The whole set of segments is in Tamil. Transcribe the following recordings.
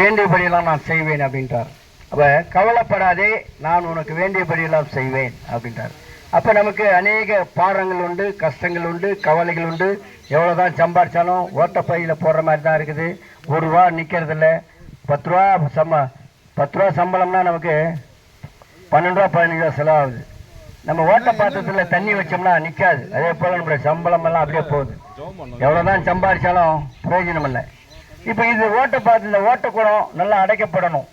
வேண்டியபடியெல்லாம் நான் செய்வேன் அப்படின்றார். அப்போ கவலைப்படாதே நான் உனக்கு வேண்டியபடியெல்லாம் செய்வேன் அப்படின்றார். அப்போ நமக்கு அநேக பாடங்கள் உண்டு கஷ்டங்கள் உண்டு கவலைகள் உண்டு. எவ்வளோ தான் சம்பாரித்தாலும் ஓட்டப்பையில போடுற மாதிரி தான் இருக்குது. ஒரு ரூபா நிக்கிறது இல்ல பத்து ரூபா சம்ப பத்து ரூபா சம்பளம்னா நமக்கு பன்னெண்டு ரூபா பதினஞ்சு ரூபா செலவாகுது. நம்ம ஓட்ட பாத்திரத்தில் தண்ணி வச்சோம்னா நிற்காது அதே போல் நம்மளுடைய சம்பளம் எல்லாம் அப்படியே போகுது. எவ்வளோ தான் சம்பாரித்தாலும் பிரயோஜனம் இல்லை இப்போ இது ஓட்ட பாத்திரம் இந்த ஓட்டக்குடம் நல்லா அடைக்கப்படணும்.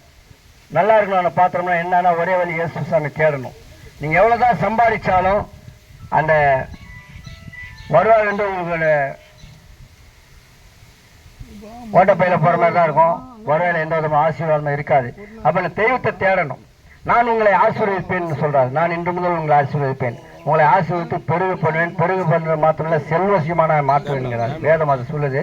நல்லா இருக்கணும் அந்த பாத்திரம்னா என்னன்னா ஒரே வழி இயேசு சாமி தேடணும். நீ எவ்வளோ தான் சம்பாதிச்சாலும் அந்த வருவாய் வந்து உங்களோட ஓட்டப்பையில் போகிற மாதிரி தான் இருக்கும். வருவாயில் எந்த விதமான ஆசீர்வாதமும் இருக்காது. அப்போ அந்த தெய்வத்தை தேடணும். நான் உங்களை ஆசீர்வதிப்பேன் சொல்கிறாரு நான் இன்று முதல் உங்களை ஆசீர்வதிப்பேன். உங்களை ஆசீர்வதித்து பெருகு பண்ணுவேன் பெருகு பண்ணுறது மாத்திரம் செல்வசியமான மாற்றுவேன் வேதம் அது சொல்லுது.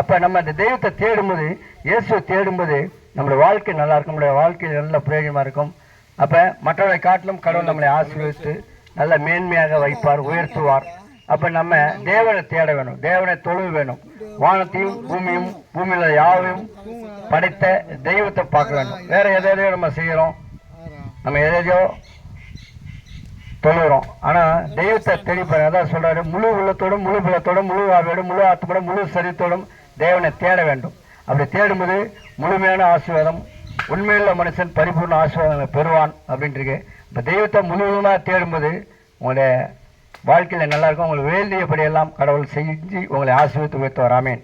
அப்போ நம்ம இந்த தெய்வத்தை தேடும்போது இயேசுவை தேடும்போது நம்மளுடைய வாழ்க்கை நல்லா இருக்கும் நம்மளுடைய வாழ்க்கை நல்ல பிரயோஜனமாக இருக்கும். அப்போ மற்றவரை காட்டிலும் கடவுள் நம்மளை ஆசீர்வதித்து நல்ல மேன்மையாக வைப்பார் உயர்த்துவார். அப்போ நம்ம தேவனை தேட வேணும் தேவனை தொழுவு வேணும். வானத்தையும் பூமியும் பூமியில் யாவையும் படைத்த தெய்வத்தை பார்க்க வேண்டும் வேற எதையோ நம்ம செய்கிறோம் நம்ம எதையோ தொழுகிறோம் ஆனால் தெய்வத்தை தேடி பாருங்க அதான் சொல்கிறாரு முழு உள்ளத்தோடும் முழு பலத்தோடும் முழு ஆவியோடும் முழு ஆத்மோடும் முழு சரித்தோடும் தேவனை தேட வேண்டும். அப்படி தேடும்போது முழுமையான ஆசீர்வாதம் உண்மையுள்ள மனுஷன் பரிபூர்ண ஆசீர்வாதங்களை பெறுவான் அப்படின்ட்டுருக்கு இப்போ தெய்வத்தை முழுவதுமாக தேடும்போது உங்களுடைய வாழ்க்கையில் நல்லா இருக்கும் உங்களுக்கு வேண்டியபடியெல்லாம் கடவுள் செஞ்சு உங்களை ஆசீர்வித்து உயர்த்துவார். ஆமேன்.